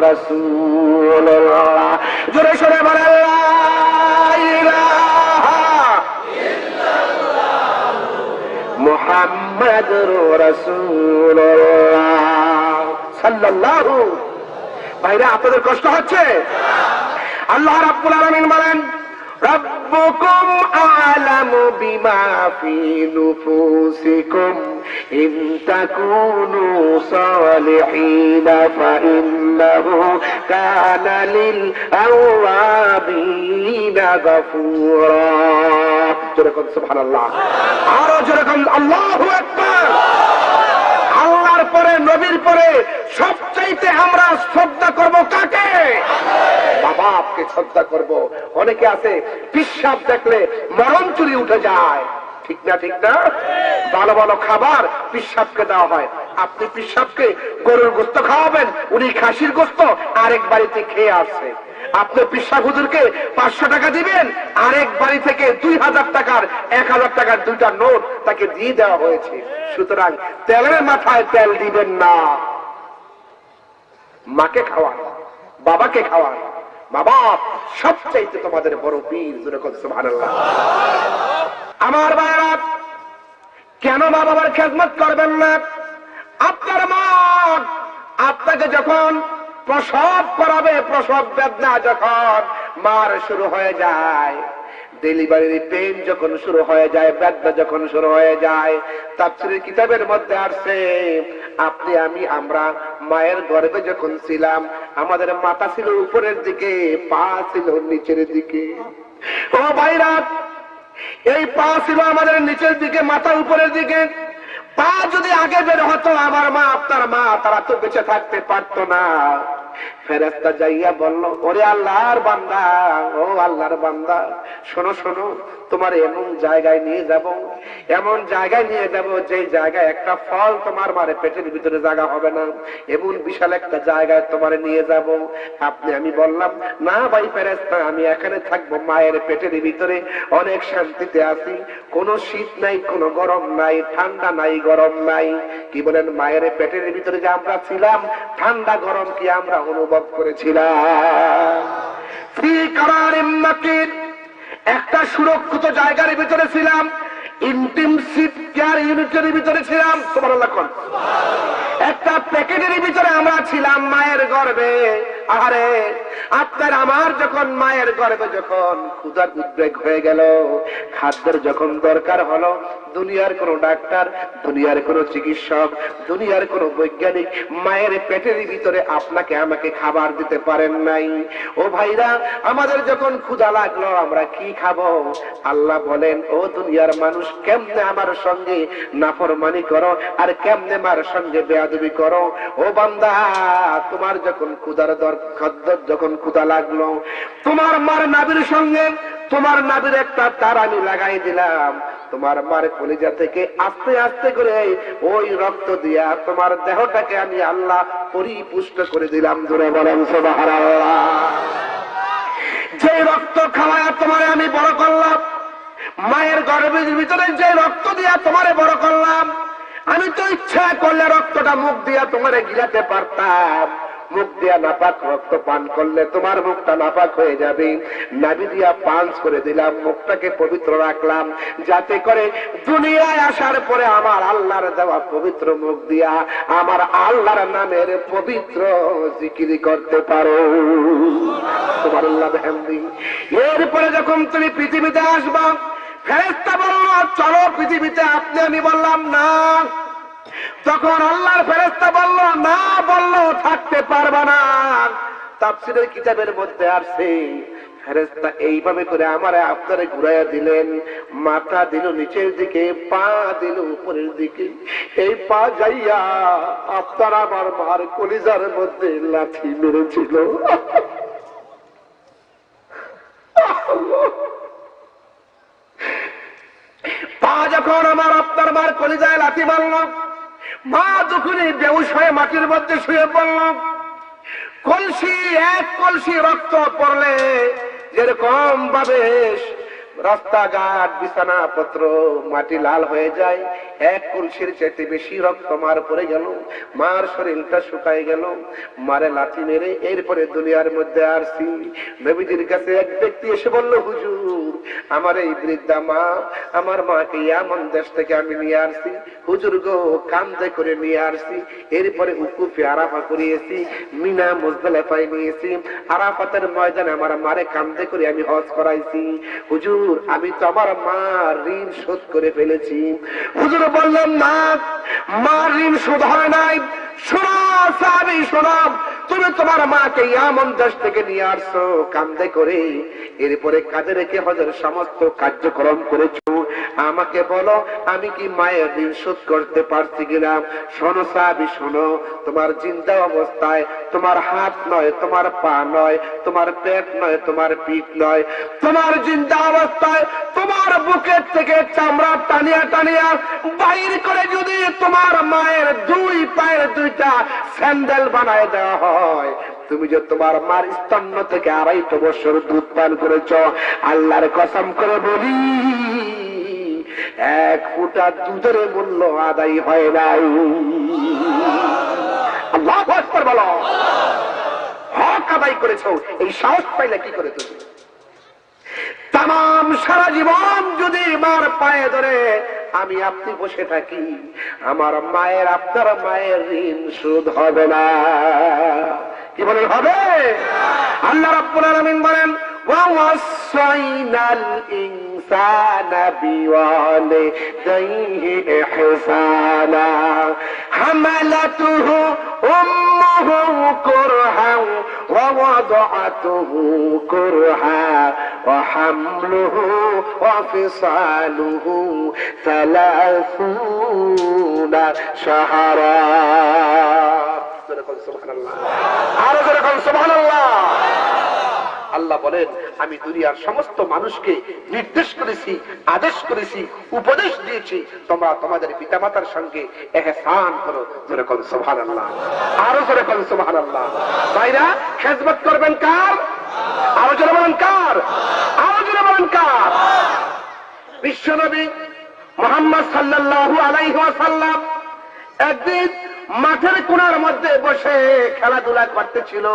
রাসূলুল্লাহ। জোরে সরে বলেন মুহাম্মাদুর রাসূলুল্লাহ। সাল্লাল্লাহু। ভাইরা, আপনাদের কষ্ট হচ্ছে? আল্লাহ রাব্বুল আলামিন বলেন ربكم أعلم بما في نفوسكم. إن تكونوا صالحين فإنه كان للأوابين غفورا. جركم سبحان الله. عرج الله أكبر. পরে, নবীর পরে সবচাইতে আমরা শ্রদ্ধা করব কাকে? বাবা আপকে শ্রদ্ধা করব। অনেকে আছে পিসাব দেখলে মরণ চুরি উঠে যায়। ঠিক না ঠিক না? ভালো ভালো খাবার পিসাবকে দেওয়া হয়। আপনি পিসাবকে গরুর গোস্ত খাওয়াবেন, উনি খাসির গোস্ত আরেক বাড়িতে খেয়ে আসছে আপনি পিসা হুজুরকে পাঁচশো টাকা দিবেন, আরেক বাড়ি থেকে দুই হাজার টাকার, এক হাজার টাকার দুইটা নোট তাকে দিয়ে দেওয়া হয়েছে। সুতরাং তেলের মাথায় তেল দিবেন না। মাকে খাওয়ান, বাবাকে খাওয়ান। মা বাপ, সবচাইতে তোমাদের বড় সুবহানাল্লাহ। আমার বাবা কেন মা বাবার খেদমত করবেন না? আপনার মা, আপনাকে যখন প্রসব করাবে, প্রসব বেদনা যখন মার শুরু হয়ে যায় ডেলিভারির পেন যখন শুরু হয়ে যায়, বেদনা যখন শুরু হয়ে যায়, তাফসীরের কিতাবের মধ্যে আসছে, আপনি, আমি, আমরা মায়ের গর্ভে যখন ছিলাম, আমাদের মাথা ছিল উপরের দিকে, পা ছিল নিচের দিকে। ও ভাইরা, এই পা ছিল আমাদের নিচের দিকে, মাথা উপরের দিকে। পা যদি আগে বের হতো, আমার মা, আপনার মা, তারা তো বেঁচে থাকতে পারতো না। ফেরেস্তা যাইয়া বলল ওরে আল্লাহর বান্দা ও আল্লাহর বান্দা শোনো শোনো তোমার এমন জায়গায় নিয়ে যাব, এমন জায়গায় নিয়ে যাব যে জায়গায় একটা ফল তোমার মারে পেটের ভিতরে জায়গা হবে না। এমন বিশাল একটা জায়গায় তোমার নিয়ে যাব। আপনি, আমি বললাম, না ভাই ফেরেস্তা আমি এখানে থাকব মায়ের পেটের ভিতরে। অনেক শান্তিতে আছি। কোনো শীত নাই, কোনো গরম নাই, ঠান্ডা নাই, গরম নাই। কি বলেন, মায়ের পেটের ভিতরে যে আমরা ছিলাম, ঠান্ডা গরম কি আমরা অনুভব করেছিলাম? একটা সুরক্ষিত জায়গার ভিতরে ছিলাম ইউনিটের ভিতরে ছিলাম একটা প্যাকেটের ভিতরে আমরা ছিলাম মায়ের গর্বে আরে, আপনার আমার যখন মায়ের গর্বে যখন ক্ষুধার উদ্বেগ হয়ে গেল, খাদ্যের যখন দরকার হলো, দুনিয়ার কোন ডাক্তার, দুনিয়ার কোন চিকিৎসক, দুনিয়ার কোন বৈজ্ঞানিক মায়ের পেটের ভিতরে আপনাকে আমাকে খাবার দিতে পারেন নাই। ও ভাইরা, আমাদের যখন ক্ষুধা লাগল, আমরা কি খাব? আল্লাহ বলেন, ও দুনিয়ার মানুষ, কেমনে আমার সঙ্গে নাফরমানি করো আর কেমনে মার সঙ্গে বেয়াদবি করো? ও বান্দা, তোমার যখন ক্ষুধার দর খাদ্য যখন ক্ষুধা লাগল, তোমার মার নাবির সঙ্গে, তোমার নাবির একটা তার আমি লাগাই দিলাম। তোমার মার কলিজা থেকে আস্তে আস্তে করে ওই রক্ত দিয়া তোমার দেহটাকে আমি আল্লাহ পরিপুষ্ট করে দিলাম। ধরে বলেন, সুবহানাল্লাহ। যে রক্ত খাওয়ায় তোমার আমি বড় করলাম, মায়ের গর্ভের ভিতরে যে রক্ত দিয়া তোমারে বড় করলাম, আমি তো ইচ্ছা করলে রক্তটা মুখ দিয়া তোমারে গিলাতে পারতাম। মুখ দিয়া নাপাক রক্ত পান করলে তোমার মুখটা নাপাক হয়ে যাবে। নাবি দিয়া পাঞ্চ করে দিলাম, মুখটাকে পবিত্র রাখলাম। যাতে করে দুনিয়ায় আসার পরে আমার আল্লাহর দেওয়া পবিত্র মুখ দিয়া আমার আল্লাহর নামের পবিত্র জিকিরি করতে পারো। তোমার আল্লাহ এরপরে যখন তুমি পৃথিবীতে আসবা ফেরেস্তা বলল চলো পৃথিবীতে। আপনি, আমি বললাম, না। তখন আল্লাহর ফেরেস্তা বলল, না বলল, থাকতে পারবা না। তাফসিরের কিতাবের মধ্যে আসছে ফেরেস্তা এইভাবে করে আমার আপনারে ঘুরাইয়া দিলেন, মাথা দিল নিচের দিকে, পা দিল উপরের দিকে। এই পা যাইয়া আপনার আমার মার কলিজার মধ্যে লাথি মেরেছিল। পা যখন আমার আপনার মার কলিজায় লাথি মারল মা যখনই হয়ে মাটির মধ্যে শুয়ে পড়ল কলসি এক কলসি রক্ত পড়লে যেরকম ভাবে রাস্তাঘাট বিছানা পত্র মাটি লাল হয়ে যায়। এক কলসির চেতে বেশি রক্ত মার পড়ে গেল। মার শরীরটা শুকায় গেল। মারে লাথি মেরে এরপরে দুনিয়ার মধ্যে আসছি নবীজির কাছে এক ব্যক্তি এসে বলল, হুজুর, আমার এই বৃদ্ধা মা, আমার মাকে এমন দেশ থেকে আমি নিয়ে আসছি। হুজুর গো, কান্দে করে নিয়ে আসছি। এরপরে উকুফে আরাফা করিয়েছি, মিনা মুজদালেফায় নিয়েছি। আরাফাতের ময়দানে আমার মারে কান্দে করে আমি হজ করাইছি। হুজুর আমি তো আমার মা ঋণ শোধ করে ফেলেছি। হুজুর বললাম, না মা ঋণ শোধ হয় নাই। তুমি তোমার মাকে ইয়ামন থেকে নিয়ে আসছো, কান্দে করে। এরপরে কাজে রেখে হজের সমস্ত কার্যক্রম করেছ। আমাকে বলো, আমি কি মায়ের ঋণ শোধ করতে পারছি কিনা? শোনো সাবি শোনো, তোমার চিন্তা অবস্থায় তোমার হাত নয়, তোমার পা নয়, তোমার পেট নয়, তোমার পিঠ নয়। তোমার চিন্তা অবস্থায় তোমার বুকের থেকে চামড়া টানিয়া টানিয়া বাইর করে যদি তোমার মায়ের দুই পায়ের দুইটা স্যান্ডেল বানায় দেওয়া হয়, তুমি যে তোমার মার স্তন্য থেকে আড়াইশো বছর দুধ পান করেছ, আল্লাহর কসম করে বলি। এক ফুটা দুধের মূল্য আদায় হয় নাই। আল্লাহ বলো। হক আদায় করেছ, এই সাহস পাইলে কি করে তুমি? তাম সারা জীবন যদি মার পায়ে ধরে, আমি আপনি বসে থাকি, আমার মায়ের, আপনার মায়ের ঋণ শোধ হবে না। কি বলেন, হবে? আল্লাহ রাব্বুল আলামিন বলেন ووصينا الإنسان بوالديه إحسانا. حملته أمه كرها ووضعته كرها وحمله وفصاله ثلاثون شهرا. سبحان الله. سبحان الله. আল্লাহ বলেন, আমি দুনিয়ার সমস্ত মানুষকে নির্দেশ করেছি, আদেশ করেছি, উপদেশ দিয়েছি, তোমরা তোমাদের পিতামাতার সঙ্গে এহসান করো। আল্লাহ আরও যেরকম সোহান আল্লাহ ভাইরা, খেজমত করবেন কার? আরও জোরে বলেন কার? আরও জোরে বলেন কার? মোহাম্মদ একদিন মাঠের কোনার মধ্যে বসে খেলাধুলা করতেছিল।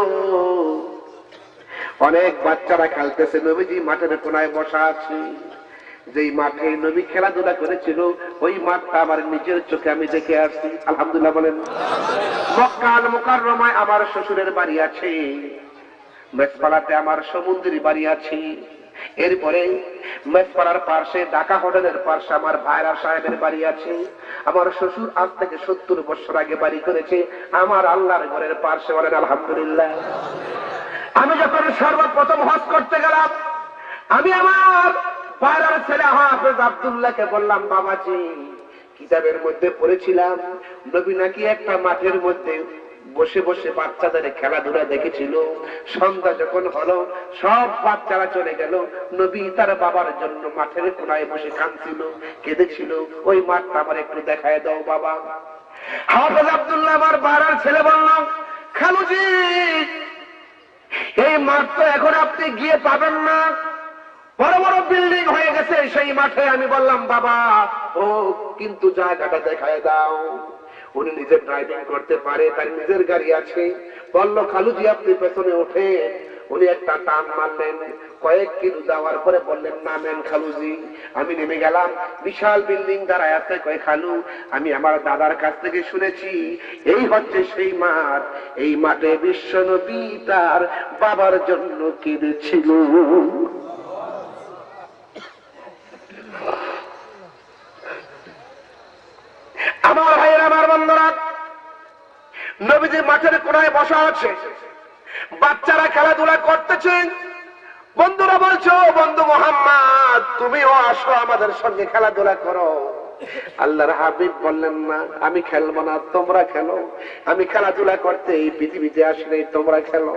অনেক বাচ্চারা খেলতেছে। নবীজি মাঠের কোনায় বসা আছে। যেই মাঠে নবী খেলাধুলা করেছিল, ওই মাঠটা আমার নিজের চোখে আমি দেখে আসছি। আলহামদুলিল্লাহ বলেন। মক্কাল মোকার রমায় আমার শ্বশুরের বাড়ি আছে। মেসপাড়াতে আমার সমুদ্রী বাড়ি আছে। এরপরে মেসপাড়ার পার্শ্বে ঢাকা হোটেলের পার্শ্বে আমার ভাইরা সাহেবের বাড়ি আছে। আমার শ্বশুর আজ থেকে সত্তর বছর আগে বাড়ি করেছে। আমার আল্লাহর ঘরের পার্শ্বে বলেন, আলহামদুলিল্লাহ। আমি যখন সর্বপ্রথম হজ করতে গেলাম, আমি আমার পাড়ার ছেলে হাফেজ আবদুল্লাহকে বললাম, বাবাজি, কিতাবের মধ্যে পড়েছিলাম। নবী নাকি একটা মাঠের মধ্যে বসে বসে বাচ্চাদের খেলাধুলা দেখেছিল। সন্ধ্যা যখন হলো, সব বাচ্চারা চলে গেল। নবী তার বাবার জন্য মাঠের কোনায় বসে কাঁদছিল, কেঁদেছিল। ওই মাঠটা আমার একটু দেখায় দাও, বাবা। হাফেজ আবদুল্লাহ আমার বাড়ার ছেলে বললাম খালুজি এই মাঠ তো এখন আপনি গিয়ে পাবেন না। বড় বড় বিল্ডিং হয়ে গেছে, সেই মাঠে আমি বললাম, বাবা, ও কিন্তু জায়গাটা দেখায় দাও। উনি নিজে ড্রাইভিং করতে পারে, তার নিজের গাড়ি আছে। বলল, খালুজি, আপনি পেছনে ওঠে উনি একটা টান মারলেন। কয়েক কিলো যাওয়ার পরে বললেন নামেন খালুজি, আমি নেমে গেলাম। বিশাল বিল্ডিং দাঁড়ায় আছে কয় খালু আমি আমার দাদার কাছ থেকে শুনেছি, এই হচ্ছে সেই মাঠ। এই মাঠে বিশ্ব নবী তার বাবার জন্য কেঁদেছিল। আমার ভাইয়ের, আমার বন্ধুরা নবীজি মাঠের কোনায় বসা আছে। বাচ্চারা খেলাধুলা করতেছে। বন্ধুরা বলছো, বন্ধু মোহাম্মদ, তুমিও আসো আমাদের সঙ্গে খেলাধুলা করো। আল্লাহর হাবিব বললেন, না, আমি খেলব না, তোমরা খেলো। আমি খেলাধুলা করতে এই পৃথিবীতে আসলে তোমরা খেলো।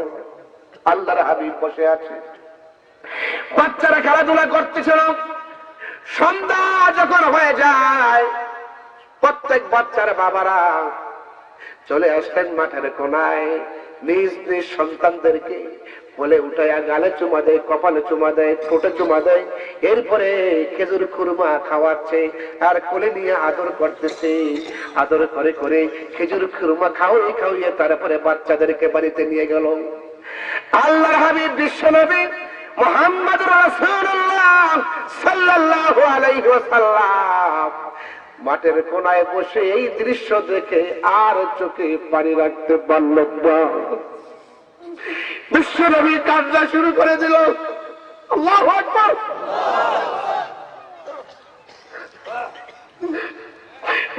আল্লাহর হাবিব বসে আছে। বাচ্চারা খেলাধুলা করতেছিল সন্ধ্যা যখন হয়ে যায়, প্রত্যেক বাচ্চার বাবারা চলে আসলেন মাঠের কোনায়। নিজ নিজ সন্তানদেরকে বলে উঠাইয়া গালে চুমা দেয়, কপালে চুমা দেয়, ঠোঁটে চুমা দেয়। এরপরে খেজুর খুরমা খাওয়াচ্ছে আর কোলে নিয়ে আদর করতেছে। আদর করে করে খেজুর খুরমা খাওয়াই খাওয়িয়ে তারপরে বাচ্চাদেরকে বাড়িতে নিয়ে গেল। আল্লাহ হাবিব বিশ্ব নবী মোহাম্মদ রাসূলুল্লাহ সাল্লাল্লাহু আলাইহি ওয়াসাল্লাম। মাঠের কোনায় বসে এই দৃশ্য দেখে আর চোখে পানি রাখতে পারল না। বিশ্বনবী কান্না শুরু করে দিল।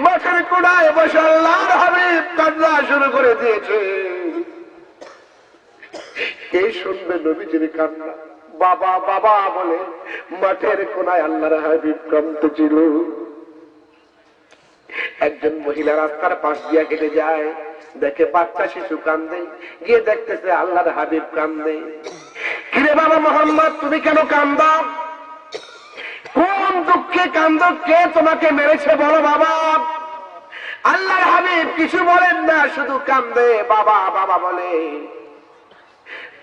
মাঠের কোনায় বসে আল্লাহর হাবিব কান্না শুরু করে দিয়েছে। এই শুনবে নবীজির কান্না? বাবা বাবা বলে, মাঠের কোনায় আল্লাহর হাবিব কান্ত ছিল। একজন মহিলা রাস্তার পাশ দিয়া কেটে যায়, দেখে বাচ্চা শিশু কান্দে, গিয়ে দেখতেছে আল্লাহর হাবিব কান্দে। কিরে বাবা মোহাম্মদ, তুমি কেন কান্দ? কোন দুঃখে কান্দ? কে তোমাকে মেরেছে বলো বাবা? আল্লাহর হাবিব কিছু বলেন না, শুধু কান্দে, বাবা বাবা বলে।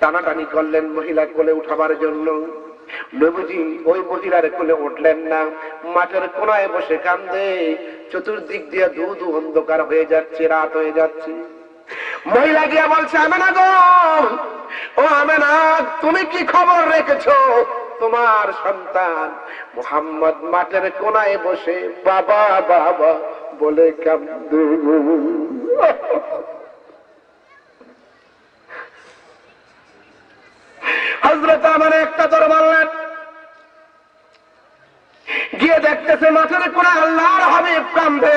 টানাটানি করলেন মহিলা কোলে উঠাবার জন্য। নবীজি ওই মহিলার কোলে উঠলেন না, মাঠের কোনায় বসে কান্দে। চতুর্দিক দিয়ে দু দু অন্ধকার হয়ে যাচ্ছে, রাত হয়ে যাচ্ছে। মহিলা গিয়া বলছে আমি না গো! ও আমি না তুমি কি খবর রেখেছো? তোমার সন্তান মোহাম্মদ মাঠের কোনায় বসে, বাবা বাবা, বলে কান্দে। হজরত আমার একটা দর মারলেন। গিয়ে দেখতেছে মাথার কোনা আল্লাহর হাবিব কামবে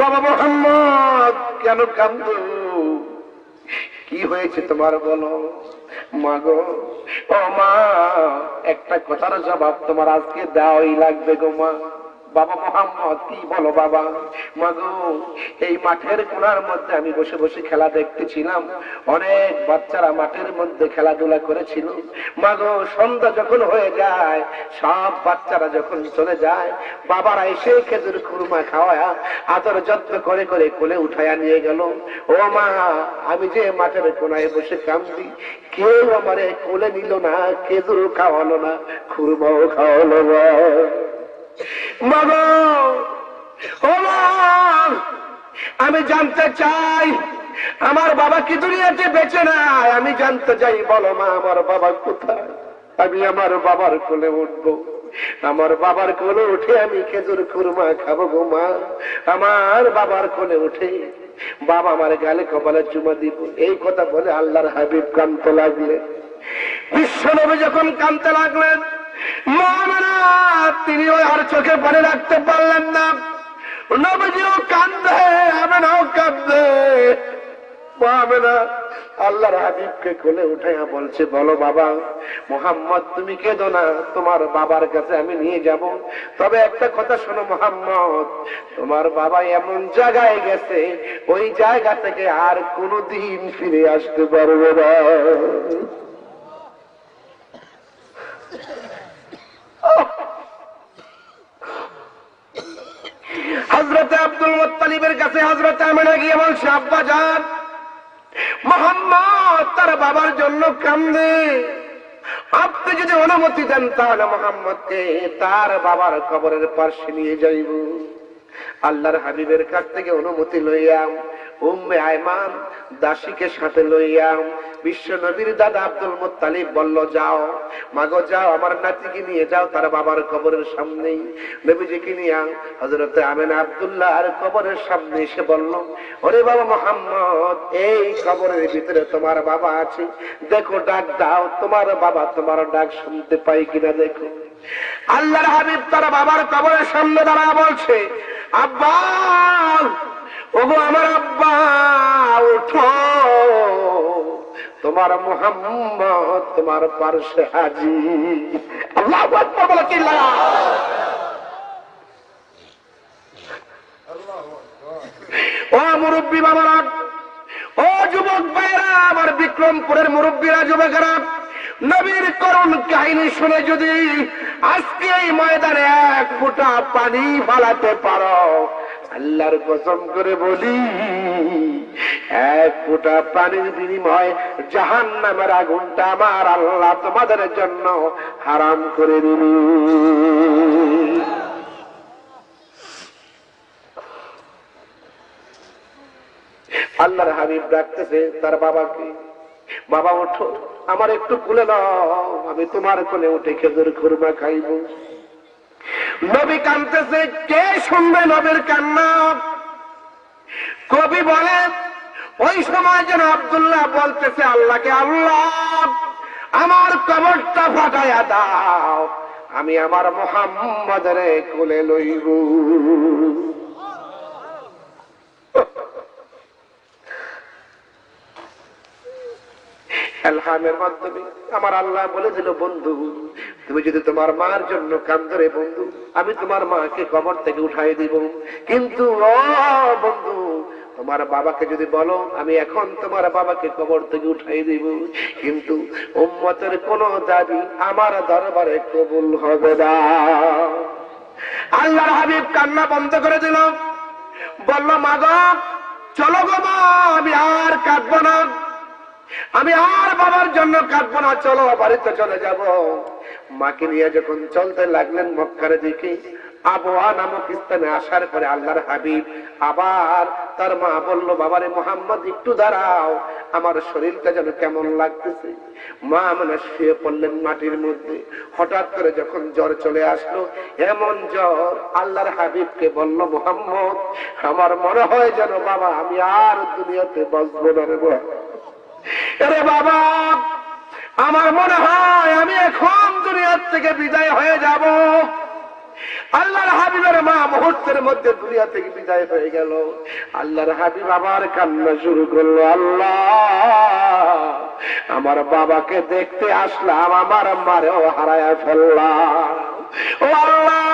বাবা মোহাম্মদ, কেন কামব কি হয়েছে তোমার বলো? মাগো ও মা, একটা কথার জবাব তোমার আজকে দেওয়াই লাগবে গো মা। বাবা মোহাম্মদ, কি বলো বাবা? মাগো এই মাঠের কোনার মধ্যে আমি বসে বসে খেলা দেখতেছিলাম। অনেক বাচ্চারা মাঠের মধ্যে খেলাধুলা করেছিল। মাগো সন্ধ্যা যখন হয়ে যায়, সব বাচ্চারা যখন চলে যায়, বাবারা এসে খেজুর খুরমা খাওয়া আদর যত্ন করে করে কোলে উঠাইয়া নিয়ে গেল। ও মা, আমি যে মাঠের কোনায় বসে কামদি কেউ আমারে কোলে নিল না, খেজুর খাওয়ালো না, খুরমাও খাওয়ালো না। আমি জানতে চাই, আমার বাবা কি দুনিয়াতে বেঁচে নাই? আমি জানতে চাই, বলো মা, আমার বাবা কোথায়? আমি আমার বাবার কোলে উঠবো। আমার বাবার কোলে উঠে আমি খেজুর খুরমা খাব গো মা। আমার বাবার কোলে উঠে বাবা আমার গালে কপালে চুমা দিব। এই কথা বলে আল্লাহর হাবিব কানতে লাগলেন। বিশ্বনবী যখন কানতে লাগলেন তিনি ওই আর চোখে পরে রাখতে পারলেন না। নবীজিও কান্দে আমেনাও কান্দে মামেনা আল্লাহর হাবিবকে কোলে উঠাইয়া বলছে, বলো বাবা, মোহাম্মদ, তুমি কেঁদো না, তোমার বাবার কাছে আমি নিয়ে যাব। তবে একটা কথা শোনো মোহাম্মদ, তোমার বাবা এমন জায়গায় গেছে, ওই জায়গা থেকে আর কোনোদিন ফিরে আসতে পারবে না। হজরতে আব্দুল মোত্তালিবের কাছে হজরতে আমেনা গিয়ে বলছে, আব্বা যান। মোহাম্মদ তার বাবার জন্য কান্দে। আপনি যদি অনুমতি দেন তাহলে মোহাম্মদকে তার বাবার কবরের পাশে নিয়ে যাইব। আল্লাহর হাবিবের কাছ থেকে অনুমতি লইয়াম, উম্মে আয়মান দাসীকে সাথে লইয়াম বিশ্ব নবীর দাদা আব্দুল মুত্তালিব বলল, যাও। মাগো, যাও, আমার নাতিকে নিয়ে যাও, তার বাবার কবরের সামনেই। নবীজিকে নিয়ে হজরতে আমেন আব্দুল্লাহ আর কবরের সামনে এসে বলল, ওরে বাবা মোহাম্মদ, এই কবরের ভিতরে তোমার বাবা আছে। দেখো, ডাক দাও, তোমার বাবা তোমার ডাক শুনতে পাই কিনা দেখো। আল্লাহর হাবিব তার বাবার কবরের সামনে দাঁড়া বলছে, আব্বা, ওগো আমার আব্বা উঠো তোমার মোহাম্মদ, তোমার পার্শ্বে হাজি। আল্লাহ ও মুরব্বী বাবারা, ও যুবক ভাইরা আমার বিক্রমপুরের মুরব্বীরা, যুবকেরা, নবীর করুণ কাহিনী শুনে যদি আজকে এই ময়দানে এক ফোঁটা পানি ফালাতে পারো, আল্লাহর কসম করে বলি এক ফোঁটা পানির বিনিময় জাহান নামের আগুনটা আমার আল্লাহ তোমাদের জন্য হারাম করে দিবি। আল্লাহর হাবিব ডাকতেছে, তার বাবাকে বাবা, ওঠো, আমার একটু কুলে দাও আমি তোমার কোলে উঠে খেজুর খুরমা খাইব। নবী কানতেছে, কে শুনবে নবীর কান্না? কবি বলে ওই সময় যেন আব্দুল্লাহ বলতেছে, আল্লাহকে আল্লাহ, আমার কবরটা ফাটাইয়া দাও, আমি আমার মোহাম্মদের কোলে লইব। মাধ্যমে আমার আল্লাহ বলে দিল, বন্ধু, তুমি যদি তোমার মার জন্য কান্দরে, বন্ধু, আমি তোমার মাকে কবর থেকে উঠাই দিব। কিন্তু বন্ধু তোমার বাবাকে যদি বলো, আমি এখন তোমার বাবাকে কবর থেকে উঠাই দিব। কিন্তু উম্মতের কোন দাবি আমার দরবারে কবুল হবে না। আল্লাহর হাবিব কান্না বন্ধ করে দিল। বলল মা গো চলো গো আমি আর কাঁদবো না। আমি আর বাবার জন্য কাঁদবো না, চলো বাড়িতে চলে যাব। মাকে নিয়ে যখন চলতে লাগলেন মক্কার দিকে আবহাওয়া নামক স্থানে আসার পরে আল্লাহর হাবিব আবার তার মা বলল, বাবারে মোহাম্মদ, একটু দাঁড়াও। আমার শরীরটা যেন কেমন লাগতেছে। মা মানে শুয়ে পড়লেন মাটির মধ্যে। হঠাৎ করে যখন জ্বর চলে আসলো, এমন জ্বর আল্লাহর হাবিবকে বলল, মোহাম্মদ, আমার মনে হয় যেন বাবা, আমি আর দুনিয়াতে বাঁচবো না রে। আরে বাবা, আমার মনে হয় আমি এখন দুনিয়ার থেকে বিদায় হয়ে যাব। আল্লাহর হাবিবের মা মুহূর্তের মধ্যে দুনিয়া থেকে বিদায় হয়ে গেল। আল্লাহর হাবিব আবার কান্না শুরু করল, আল্লাহ, আমার বাবাকে দেখতে আসলাম, আমার মারেও হারায়া ফেললাম। ও আল্লাহ,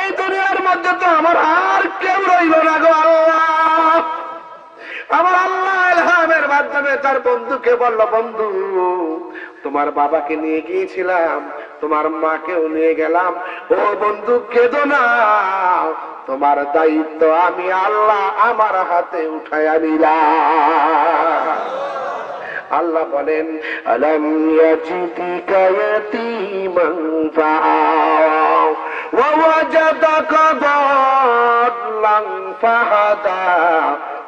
এই দুনিয়ার মধ্যে তো আমার আর কেউ রইল না গো আল্লাহ। আমার আল্লাহ এলহামের মাধ্যমে তার বন্ধুকে বলল, বন্ধু, তোমার বাবাকে নিয়ে গিয়েছিলাম, তোমার মাকেও নিয়ে গেলাম ও বন্ধু, কেঁদো না। তোমার দায়িত্ব আমি আল্লাহ আমার হাতে উঠাইয়া নিলাম। আল্লাহ বলেন, আলম ইয়াজিদিকা ইয়াতীমান ফাআও, ওয়া ওয়াজাদাকা দাল্লান ফাহাদা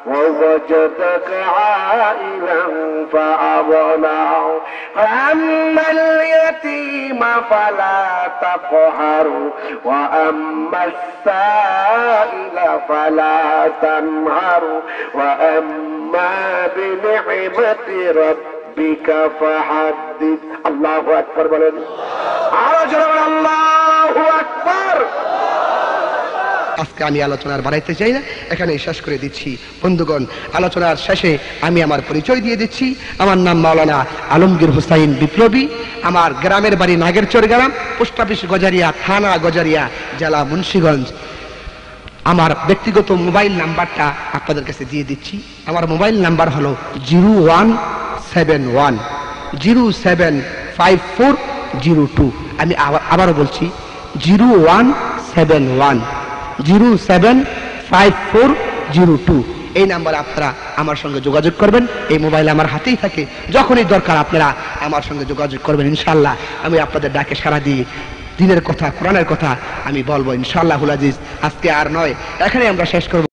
ووجدك عائلا فأغنى فأما اليتيم فلا تقهر وأما السائل فلا تنهر. وأما بنعمة ربك فحدث. الله أكبر بلد. عرج الله أكبر. আজকে আমি আলোচনার বাড়াইতে চাই না এখানে শেষ করে দিচ্ছি। বন্ধুগণ, আলোচনার শেষে আমি আমার পরিচয় দিয়ে দিচ্ছি। আমার নাম মাওলানা আলমগীর হুসাইন বিপ্লবী। আমার গ্রামের বাড়ি নাগেরচর গ্রাম, পোস্ট অফিস গজারিয়া, থানা গজারিয়া, জেলা মুন্সীগঞ্জ। আমার ব্যক্তিগত মোবাইল নাম্বারটা আপনাদের কাছে দিয়ে দিচ্ছি। আমার মোবাইল নাম্বার হলো zero one seven one, zero seven five four zero two. আমি আবার- আবারও বলছি, zero one seven one. Zero seven five four zero two. এই নাম্বারে আপনারা আমার সঙ্গে যোগাযোগ করবেন। এই মোবাইল আমার হাতেই থাকে। যখনই দরকার আপনারা আমার সঙ্গে যোগাযোগ করবেন ইনশাল্লাহ আমি আপনাদের ডাকে সারা দিয়ে দিনের কথা, কোরআনের কথা আমি বলব ইনশাল্লাহ আজিজ। আজকে আর নয় এখানে আমরা শেষ করব।